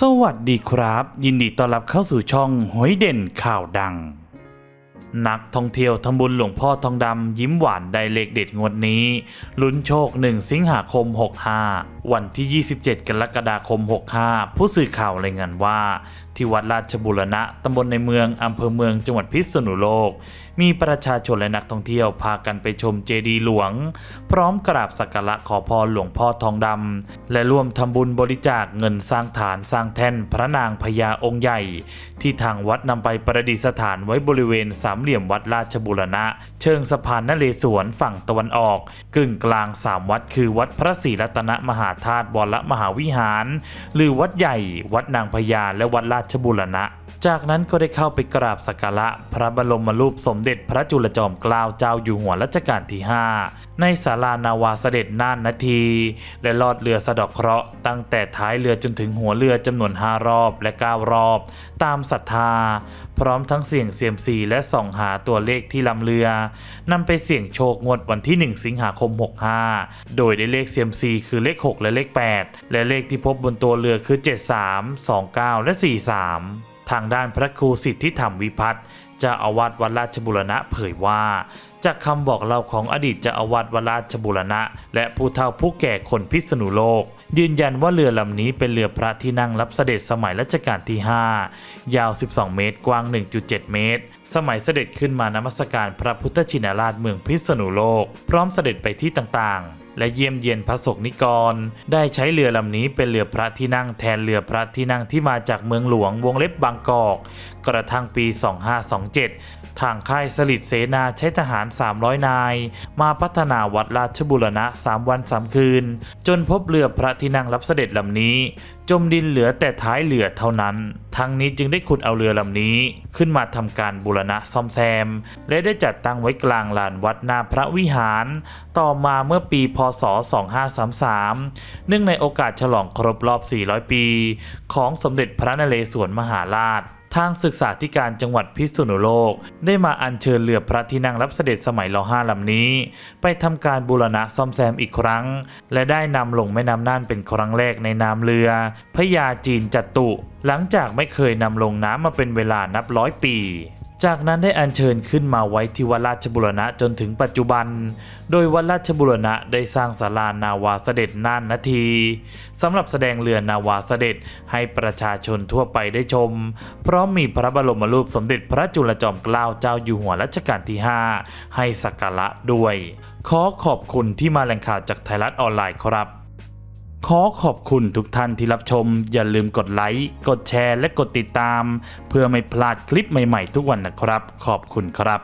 สวัสดีครับ ยินดีต้อนรับเข้าสู่ช่องหอยเด่นข่าวดัง นักท่องเที่ยวทำบุญหลวงพ่อทองดำยิ้มหวานได้เลขเด็ดงวดนี้ ลุ้นโชค 1 สิงหาคม 65วันที่ 27 กรกฎาคม 65 ผู้สื่อข่าวรายงานว่า ที่วัดราชบุรณะตำบลในเมืองอำเภอเมืองจังหวัดพิษณุโลก มีประชาชนและนักท่องเที่ยวพากันไปชมเจดีย์หลวง พร้อมกราบสักการะขอพรหลวงพ่อทองดำและร่วมทำบุญบริจาคเงินสร้างฐานสร้างแท่นพระนางพญาองค์ใหญ่ ที่ทางวัดนำไปประดิษฐานไว้บริเวณสามเหลี่ยมวัดราชบุรณะ เชิงสะพานนเรศวรฝั่งตะวันออก กึ่งกลางสามวัดคือวัดพระศรีรัตนมหาธาตุวรมหาวิหาร หรือวัดใหญ่ วัดนางพญาและวัดราชบุรณะ จากนั้นก็ได้เข้าไปกราบสักการะพระบรมรูปสมเด็จพระจุลจอมเกล้าเจ้าอยู่หัวรัชกาลที่ 5 ในศาลานาวาเสด็จน่านนาที และลอดเรือสะดอกเคราะห์ตั้งแต่ท้ายเรือจนถึงหัวเรือจำนวน 5 รอบและ 9 รอบ ตามศรัทธา พร้อมทั้งเสี่ยงเซียมซีและส่องหาตัวเลขที่ลำเรือนำไปเสี่ยงโชคงวดวันที่ 1 สิงหาคม 65 โดยได้เลขเซียมซีคือเลข 6 และเลข 8 และเลขที่พบบนตัวเรือคือ 73 29 และ 43 ทางด้านพระครูสิทธิธรรมวิพัฒน์เจ้าอาวาสวัดราชบุรณะเผยว่า จากคำบอกเล่าของอดีตเจ้าอาวาสวัดราชบุรณะ และผู้เฒ่าผู้แก่คนพิษณุโลก ยืนยันว่าเรือลำนี้เป็นเรือพระที่นั่งรับเสด็จสมัยรัชกาลที่ 5 ยาว 12 เมตร กว้าง 1.7 เมตร สมัยเสด็จขึ้นมานมัสการพระพุทธชินราชเมืองพิษณุโลก พร้อมเสด็จไปที่ต่างๆ และเยี่ยมเยียนพระสกนิกร ได้ใช้เรือลำนี้เป็นเรือพระที่นั่งแทนเรือพระที่นั่งที่มาจากเมืองหลวงวงเล็บบางกอก กระทั่งปี 2527 ทางค่ายสลิดเสนาใช้ทหาร 300 นาย มาพัฒนาวัดราชบุรณะ 3 วัน 3 คืน จนพบเรือพระที่นั่งรับเสด็จลำนี้จมดินเหลือแต่ท้ายเรือเท่านั้น ทั้งนี้จึงได้ขุดเอาเรือลำนี้ ขึ้นมาทำการบูรณะซ่อมแซม และได้จัดตั้งไว้กลางลานวัดหนาพระวิหาร ต่อมาเมื่อปีพศ 2533 เนื่องในโอกาสฉลองครบรอบ 400 ปี ของสมเด็จพระนเรศวรมหาราช ทางศึกษาธิการจังหวัดพิษณุโลก ได้มาอัญเชิญเรือพระที่นั่งรับเสด็จสมัยรห้าลำนี้ ไปทำการบูรณะซ่อมแซมอีกครั้ง และได้นำลงแม่น้ำน่านเป็นครั้งแรกในนามเรือพญาจีนจัตุ หลังจากไม่เคยนำลงน้ำมาเป็นเวลานับร้อยปี จากนั้นได้อัญเชิญขึ้นมาไว้ที่วัดราชบุรณะจนถึงปัจจุบัน โดยวัดราชบุรณะได้สร้างศาลานาวาเสด็จน่านนาทีสำหรับแสดงเรือนาวาเสด็จให้ประชาชนทั่วไปได้ชม พร้อมมีพระบรมรูปสมเด็จพระจุลจอมเกล้าเจ้าอยู่หัวรัชกาลที่ 5 ให้สักการะด้วย ขอขอบคุณที่มาแหล่งข่าวจากไทยรัฐออนไลน์ครับ ขอขอบคุณทุกท่านที่รับชม อย่าลืมกดไลค์ กดแชร์ และกดติดตาม เพื่อไม่พลาดคลิปใหม่ๆทุกวันนะครับ ขอบคุณครับ